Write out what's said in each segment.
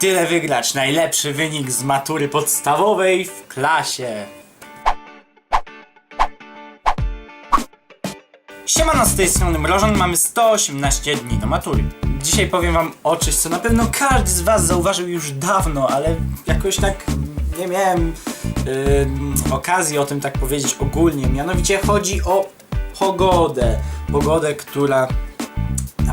tyle wygrać. Najlepszy wynik z matury podstawowej w klasie. Siemano z tej strony Mrożon, mamy 118 dni do matury. Dzisiaj powiem wam o czymś, co na pewno każdy z was zauważył już dawno, ale jakoś tak nie miałem yy, okazji o tym tak powiedzieć ogólnie. Mianowicie chodzi o pogodę. Pogodę, która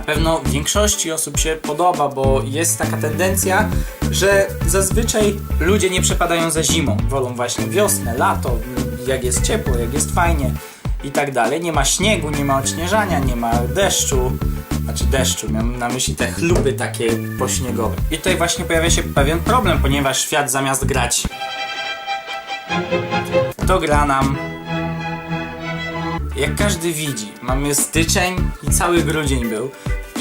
pewno większości osób się podoba, bo jest taka tendencja, że zazwyczaj ludzie nie przepadają za zimą. Wolą właśnie wiosnę, lato, jak jest ciepło, jak jest fajnie i tak dalej. Nie ma śniegu, nie ma odśnieżania, nie ma deszczu. Znaczy deszczu, miałem na myśli te chlupy takie pośniegowe. I tutaj właśnie pojawia się pewien problem, ponieważ świat zamiast grać to gra nam jak każdy widzi, mamy styczeń i cały grudzień był.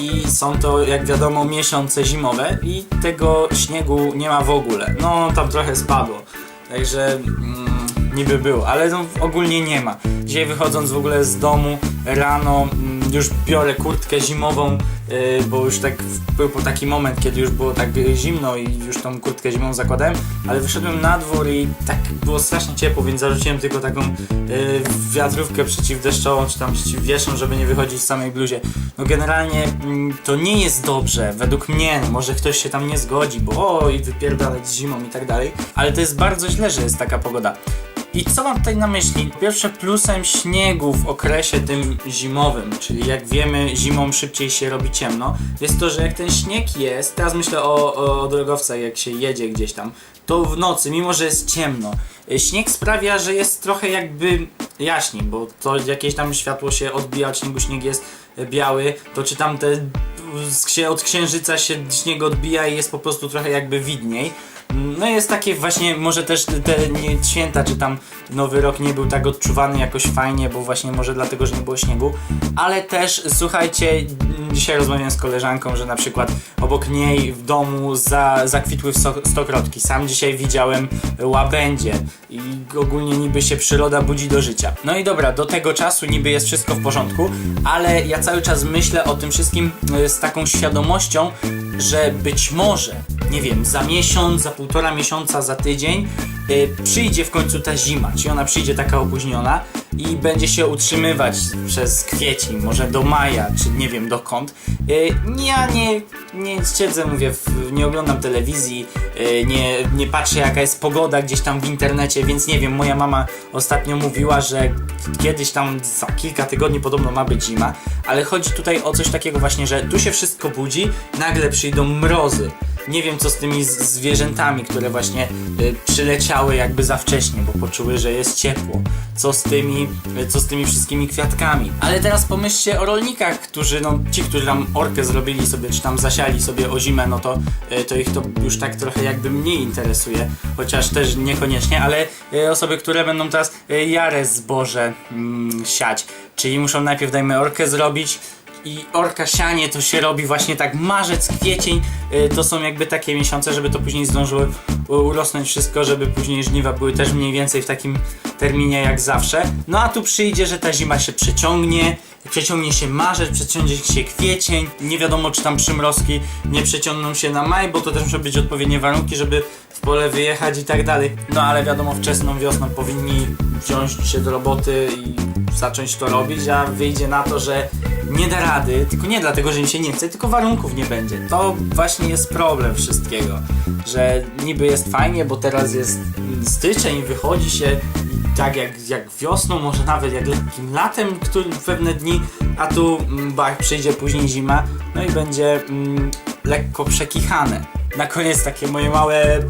I są to, jak wiadomo, miesiące zimowe i tego śniegu nie ma w ogóle. No, tam trochę spadło. Także mm, niby było, ale no, ogólnie nie ma. Dzisiaj wychodząc w ogóle z domu rano, mm, już biorę kurtkę zimową, yy, bo już tak był po taki moment, kiedy już było tak y, zimno i już tą kurtkę zimową zakładałem, ale wyszedłem na dwór i tak było strasznie ciepło, więc zarzuciłem tylko taką yy, wiatrówkę przeciwdeszczową, czy tam przeciwwieszną, żeby nie wychodzić w samej bluzie. No generalnie mm, to nie jest dobrze, według mnie, no, może ktoś się tam nie zgodzi, bo o i wypierdalać zimą i tak dalej, ale to jest bardzo źle, że jest taka pogoda. I co mam tutaj na myśli? Pierwsze plusem śniegu w okresie tym zimowym, czyli jak wiemy zimą szybciej się robi ciemno, jest to, że jak ten śnieg jest, teraz myślę o, o drogowcach jak się jedzie gdzieś tam, to w nocy, mimo że jest ciemno, y, śnieg sprawia, że jest trochę jakby jaśniej, bo to jakieś tam światło się odbija od śniegu, śnieg jest biały, to czy tam te od księżyca się śnieg odbija i jest po prostu trochę jakby widniej. No jest takie właśnie, może też te nie, święta, czy tam nowy rok nie był tak odczuwany jakoś fajnie, bo właśnie może dlatego, że nie było śniegu, ale też słuchajcie, dzisiaj rozmawiałem z koleżanką, że na przykład obok niej w domu za, zakwitły stokrotki. Sam dzisiaj widziałem łabędzie i ogólnie niby się przyroda budzi do życia. No i dobra, do tego czasu niby jest wszystko w porządku, ale ja cały czas myślę o tym wszystkim y, z taką świadomością, że być może, nie wiem, za miesiąc, za półtora miesiąca, za tydzień y, przyjdzie w końcu ta zima, czyli ona przyjdzie taka opóźniona i będzie się utrzymywać przez kwiecień, może do maja, czy nie wiem dokąd. Y, ja nie, nie siedzę, mówię, nie oglądam telewizji, y, nie, nie patrzę jaka jest pogoda gdzieś tam w internecie, więc nie wiem, moja mama ostatnio mówiła, że kiedyś tam za kilka tygodni podobno ma być zima, ale chodzi tutaj o coś takiego właśnie, że tu się wszystko budzi, nagle przyjdą mrozy. Nie wiem co z tymi zwierzętami, które właśnie y, przyleciały jakby za wcześnie, bo poczuły, że jest ciepło. Co z tymi, y, co z tymi wszystkimi kwiatkami. Ale teraz pomyślcie o rolnikach, którzy, no ci, którzy tam orkę zrobili sobie, czy tam zasiali sobie o zimę, no to, y, to ich to już tak trochę jakby mniej interesuje, chociaż też niekoniecznie, ale y, osoby, które będą teraz jarę zboże mm, siać, czyli muszą najpierw dajmy orkę zrobić, i orka sianie to się robi właśnie tak marzec, kwiecień to są jakby takie miesiące, żeby to później zdążyło urosnąć wszystko, żeby później żniwa były też mniej więcej w takim terminie jak zawsze. No a tu przyjdzie, że ta zima się przeciągnie, przeciągnie się marzec, przeciągnie się kwiecień, nie wiadomo czy tam przymrozki nie przeciągną się na maj, bo to też muszą być odpowiednie warunki, żeby w pole wyjechać i tak dalej. No ale wiadomo, wczesną wiosną powinni wziąć się do roboty i zacząć to robić, a wyjdzie na to, że nie da rady, tylko nie dlatego, że im się nie chce, tylko warunków nie będzie. To właśnie jest problem wszystkiego, że niby jest fajnie, bo teraz jest styczeń, wychodzi się tak jak, jak wiosną, może nawet jak lekkim latem, który pewne dni, a tu mm, bach, przyjdzie później zima, no i będzie mm, lekko przekichane. Na koniec takie moje małe,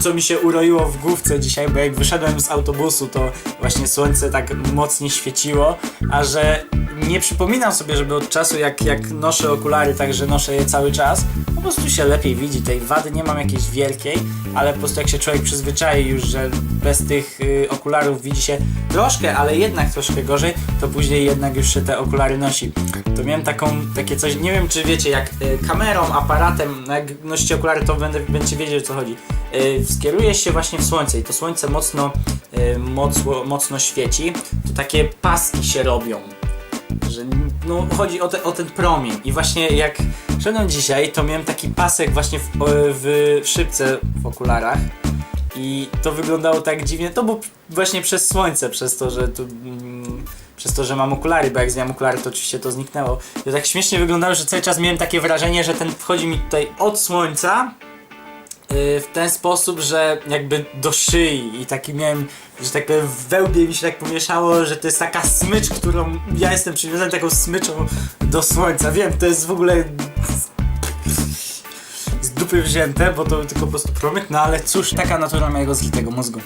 co mi się uroiło w główce dzisiaj, bo jak wyszedłem z autobusu, to właśnie słońce tak mocniej świeciło, a że nie przypominam sobie, żeby od czasu jak, jak noszę okulary, także noszę je cały czas, po prostu się lepiej widzi. Tej wady nie mam jakiejś wielkiej, ale po prostu jak się człowiek przyzwyczai już, że bez tych y, okularów widzi się troszkę, ale jednak troszkę gorzej, to później jednak już się te okulary nosi. To miałem taką, takie coś, nie wiem czy wiecie, jak y, kamerą, aparatem, no jak nosicie okulary, to będę, będziecie wiedzieć o co chodzi. Y, skieruje się właśnie w słońce i to słońce mocno, y, mocno, mocno świeci, to takie paski się robią no chodzi o, te, o ten promień. I właśnie jak szedłem dzisiaj, to miałem taki pasek właśnie w, o, w szybce w okularach. I to wyglądało tak dziwnie. To było właśnie przez słońce, przez to, że tu. Mm, przez to, że mam okulary, bo jak zdjąłem okulary, to oczywiście to zniknęło. I tak śmiesznie wyglądało, że cały czas miałem takie wrażenie, że ten wchodzi mi tutaj od słońca w ten sposób, że jakby do szyi i taki miałem, że tak powiem wełbie mi się tak pomieszało, że to jest taka smycz, którą ja jestem przywiązany taką smyczą do słońca. Wiem, to jest w ogóle z dupy wzięte, bo to tylko po prostu promyk, no ale cóż, taka natura mojego zlitego mózgu.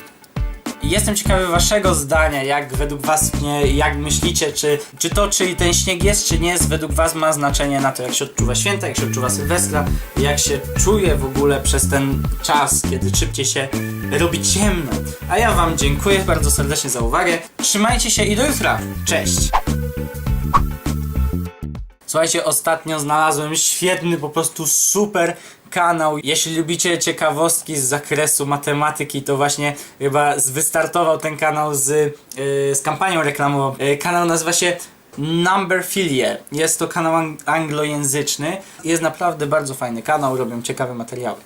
Jestem ciekawy waszego zdania, jak według was, nie, jak myślicie, czy, czy to, czy ten śnieg jest, czy nie jest, według was ma znaczenie na to, jak się odczuwa święta, jak się odczuwa Sylwestra, jak się czuje w ogóle przez ten czas, kiedy szybciej się robi ciemno. A ja wam dziękuję bardzo serdecznie za uwagę, trzymajcie się i do jutra, cześć! Słuchajcie, ostatnio znalazłem świetny, po prostu super kanał. Jeśli lubicie ciekawostki z zakresu matematyki, to właśnie chyba wystartował ten kanał z, yy, z kampanią reklamową. Yy, kanał nazywa się Numberphilie. Jest to kanał ang- anglojęzyczny. Jest naprawdę bardzo fajny kanał, robią ciekawe materiały.